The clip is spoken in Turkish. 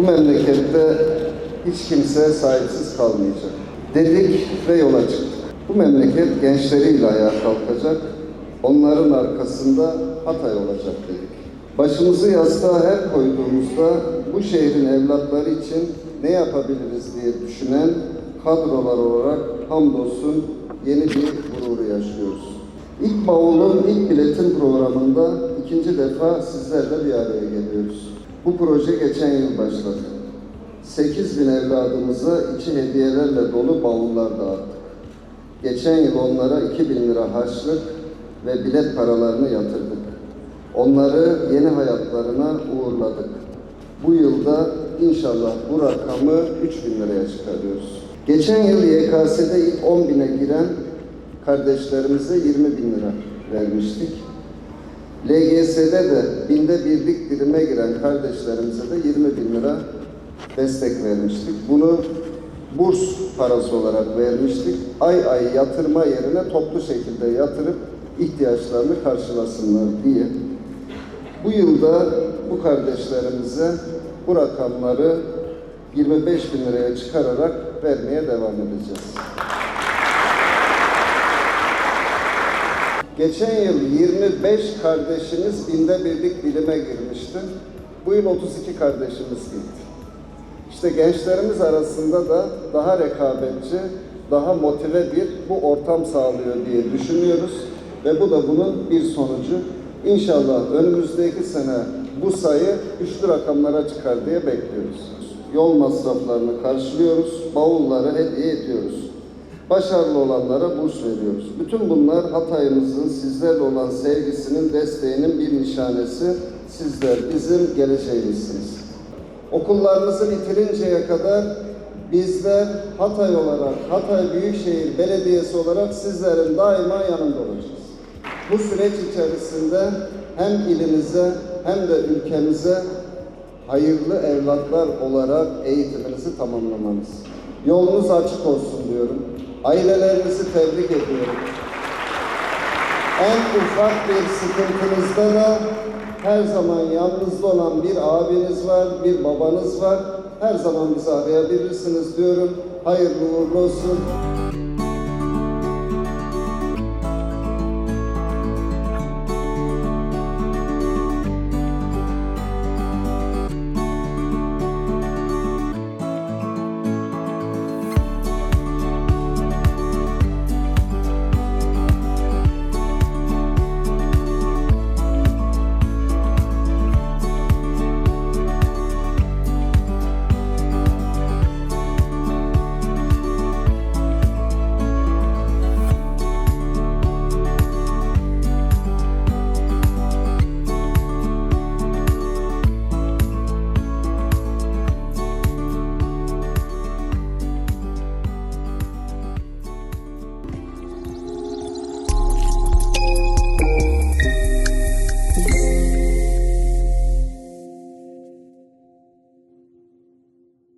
Bu memlekette hiç kimse sahipsiz kalmayacak. Dedik ve yola çıktık. Bu memleket gençleriyle ayağa kalkacak. Onların arkasında Hatay olacak dedik. Başımızı yastığa her koyduğumuzda bu şehrin evlatları için ne yapabiliriz diye düşünen kadrolar olarak hamdolsun yeni bir gururu yaşıyoruz. İlk bavulun ilk biletin programında ikinci defa sizlerle bir araya geliyoruz. Bu proje geçen yıl başladı. 8 bin evladımıza içi hediyelerle dolu bavullar dağıttık. Geçen yıl onlara 2 bin lira harçlık ve bilet paralarını yatırdık. Onları yeni hayatlarına uğurladık. Bu yılda inşallah bu rakamı 3 bin liraya çıkarıyoruz. Geçen yıl YKS'de ilk 10 bine giren kardeşlerimize 20 bin lira vermiştik. LGS'de de binde birlik dilime giren kardeşlerimize de 20 bin lira destek vermiştik. Bunu burs parası olarak vermiştik. Ay ay yatırma yerine toplu şekilde yatırıp ihtiyaçlarını karşılasınlar diye. Bu yılda bu kardeşlerimize bu rakamları 25 bin liraya çıkararak vermeye devam edeceğiz. Geçen yıl 25 kardeşimiz binde birlik dilime girmişti. Bu yıl 32 kardeşimiz gitti. İşte gençlerimiz arasında da daha rekabetçi, daha motive bir bu ortam sağlıyor diye düşünüyoruz. Ve bu da bunun bir sonucu. İnşallah önümüzdeki sene bu sayı üçlü rakamlara çıkar diye bekliyoruz. Yol masraflarını karşılıyoruz, bavulları hediye ediyoruz. Başarılı olanlara burs veriyoruz. Bütün bunlar Hatay'ımızın sizlerle olan sevgisinin, desteğinin bir nişanesi. Sizler bizim geleceğimizsiniz. Okullarınızı bitirinceye kadar bizler Hatay olarak, Hatay Büyükşehir Belediyesi olarak sizlerin daima yanında olacağız. Bu süreç içerisinde hem ilimize hem de ülkemize hayırlı evlatlar olarak eğitiminizi tamamlamanız. Yolunuz açık olsun diyorum. Ailelerinizi tebrik ediyorum. En ufak bir sıkıntınızda da her zaman yanınızda olan bir abiniz var, bir babanız var. Her zaman bizi arayabilirsiniz diyorum. Hayırlı uğurlu olsun.